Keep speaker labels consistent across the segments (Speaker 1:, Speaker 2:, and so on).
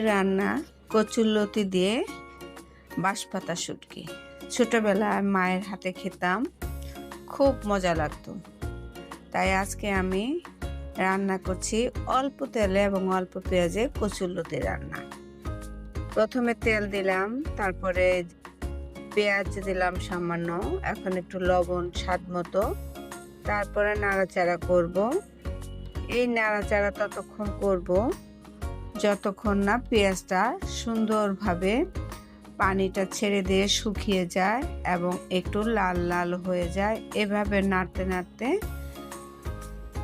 Speaker 1: রান্না কচুরলতি দিয়ে বাঁশপাতা শুটকি। ছোটবেলায় মায়ের হাতে খেতাম, খুব মজা লাগতো। তাই আজকে আমি রান্না করছি অল্প তেলে এবং অল্প পেঁয়াজে কচুরলতি রান্না। প্রথমে তেল দিলাম, তারপরে পেঁয়াজ দিলাম সামান্য, এখন একটু লবণ স্বাদ মতো। তারপরে নাড়াচাড়া করব। এই নাড়াচাড়া ততক্ষণ করব। যতক্ষণ না পেঁয়াজটা সুন্দরভাবে পানিটা ছেড়ে দিয়ে শুকিয়ে যায় এবং একটু লাল লাল হয়ে যায়, এভাবে নাড়তে নাড়তে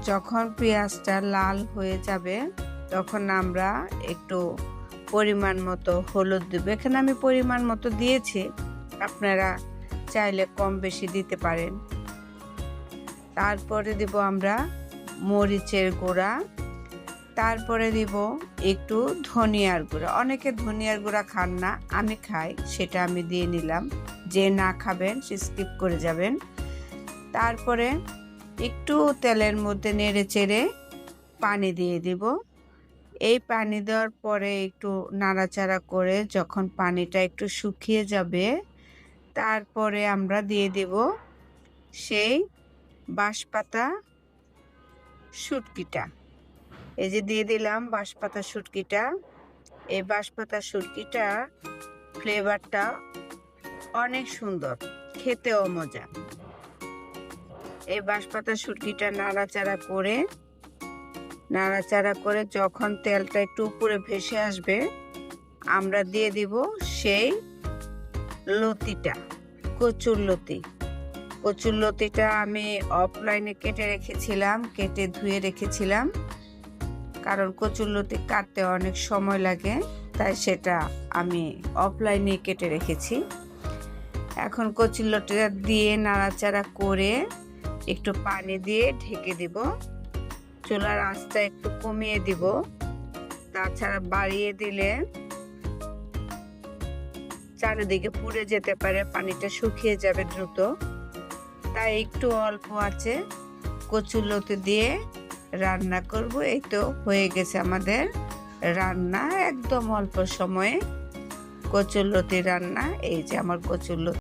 Speaker 1: যখন পেঁয়াজটা লাল হয়ে যাবে, তখন আমরা একটু পরিমাণ মতো হলুদ দেবো। এখানে আমি পরিমাণ মতো দিয়েছি, আপনারা চাইলে কম বেশি দিতে পারেন। তারপরে দেব আমরা মরিচের গুঁড়া। তারপরে দিব একটু ধনিয়ার গুঁড়া। অনেকে ধনিয়ার গুঁড়া খান না, আমি খাই, সেটা আমি দিয়ে নিলাম। যে না খাবেন, সে স্কিপ করে যাবেন। তারপরে একটু তেলের মধ্যে নেড়ে চেড়ে পানি দিয়ে দিব। এই পানি দেওয়ার পরে একটু নাড়াচাড়া করে যখন পানিটা একটু শুকিয়ে যাবে, তারপরে আমরা দিয়ে দেব সেই বাঁশপাতা শুটকিটা। এই যে দিয়ে দিলাম বাঁশপাতা শুটকিটা। এই বাঁশপাতা শুটকিটা ফ্লেভারটা অনেক সুন্দর, খেতেও মজা। এই বাঁশপাতা শুটকিটা নাড়াচাড়া করে নাড়াচাড়া করে যখন তেলটা একটু উপরে ভেসে আসবে, আমরা দিয়ে দিব সেই লতিটা, কচুর লতি। কচুর লতিটা আমি অফলাইনে কেটে রেখেছিলাম, কেটে ধুয়ে রেখেছিলাম। কারণ কচুর লতি কাটতে অনেক সময় লাগে, তাই সেটা আমি অফলাইনে কেটে রেখেছি। এখন কচুর লতিটা দিয়ে নাড়াচাড়া করে একটু পানি দিয়ে ঢেকে দিব। চুলার আঁচটা একটু কমিয়ে দিব। তাছাড়া বাড়িয়ে দিলে চারিদিকে পুড়ে যেতে পারে, পানিটা শুকিয়ে যাবে দ্রুত। তাই একটু অল্প আছে কচুলতে দিয়ে রান্না করব, এই তো হয়ে গেছে আমাদের রান্না। একদম অল্প সময়ে কচুরলতি রান্না, এই যে আমার কচুরলতি।